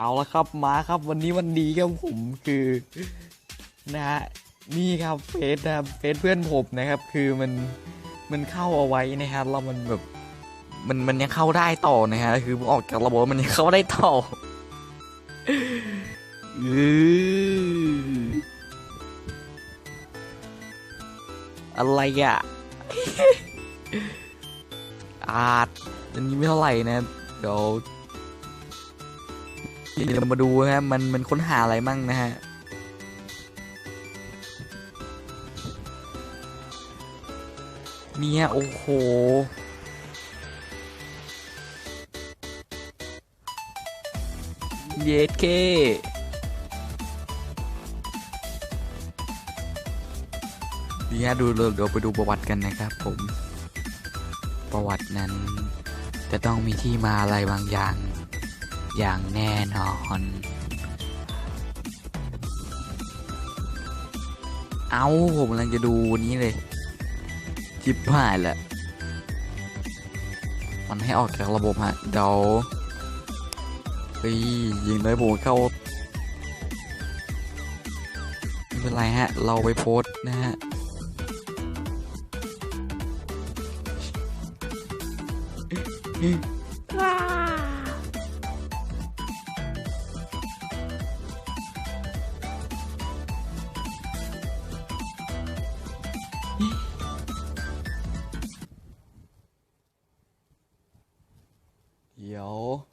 เอาละครับมาครับวันนี้วันดีครับผมคือนะฮะนี่ครับเฟซนะครับเฟซเพื่อนผมนะครับ คือมันมันเข้าเอาไว้นะครับแล้วมันแบบมันมันยังเข้าได้ต่อนะฮะคือออกจากระบบมันยังเข้าได้ต่ออออะไรอะอาจอันนี้ไม่เท่าไหร่นะเดี๋ยว เดี๋ยวมาดูฮะมันมันค้นหาอะไรมั่งนะฮะเนี่ยโอ้โหเยสเคดีฮะดูเดี๋ยวไปดูประวัติกันนะครับผมประวัตินั้นจะต้องมีที่มาอะไรบางอย่าง อย่างแน่นอน เอาผมกำลังจะดูนี้เลย จิบหายแหละ มันให้ออกจากระบบฮะ เดี๋ยวเฮ้ยยิงได้ผมเข้าไม่เป็นไรฮะ เราไปโพสนะฮะเ有。